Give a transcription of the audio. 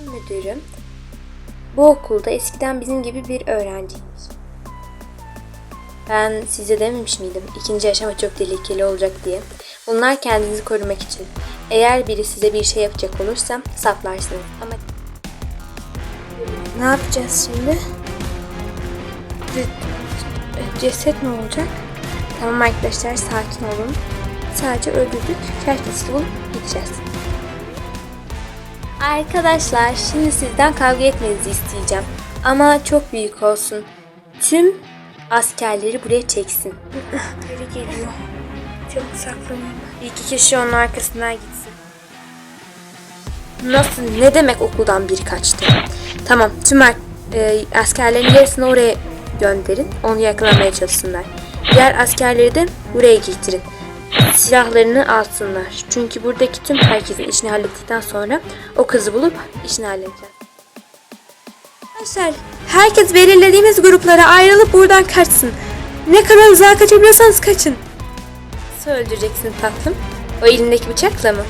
Müdürüm, bu okulda eskiden bizim gibi bir öğrenciymiş. Ben size dememiş miydim ikinci aşama çok tehlikeli olacak diye. Bunlar kendinizi korumak için. Eğer biri size bir şey yapacak olursa saplarsınız. Ama ne yapacağız şimdi? Ce- ceset ne olacak? Tamam arkadaşlar sakin olun. Sadece öldürdük. Herkesi bulup gideceğiz. Arkadaşlar şimdi sizden kavga etmenizi isteyeceğim. Ama çok büyük olsun. Tüm askerleri buraya çeksin. Biri geliyor. Çabuk saklanayım. İki kişi onun arkasından gitsin. Nasıl? Ne demek okuldan biri kaçtı? Tamam. Tüm e, askerlerin yarısını oraya gönderin. Onu yakalamaya çalışsınlar. Diğer askerleri de buraya getirin. Silahlarını alsınlar. Çünkü buradaki tüm herkesin işini hallettikten sonra o kızı bulup işini halledeceğiz. Arkadaşlar herkes belirlediğimiz gruplara ayrılıp buradan kaçsın. Ne kadar uzağa kaçabiliyorsanız kaçın. Nasıl öldüreceksin tatlım? O elindeki bıçakla mı?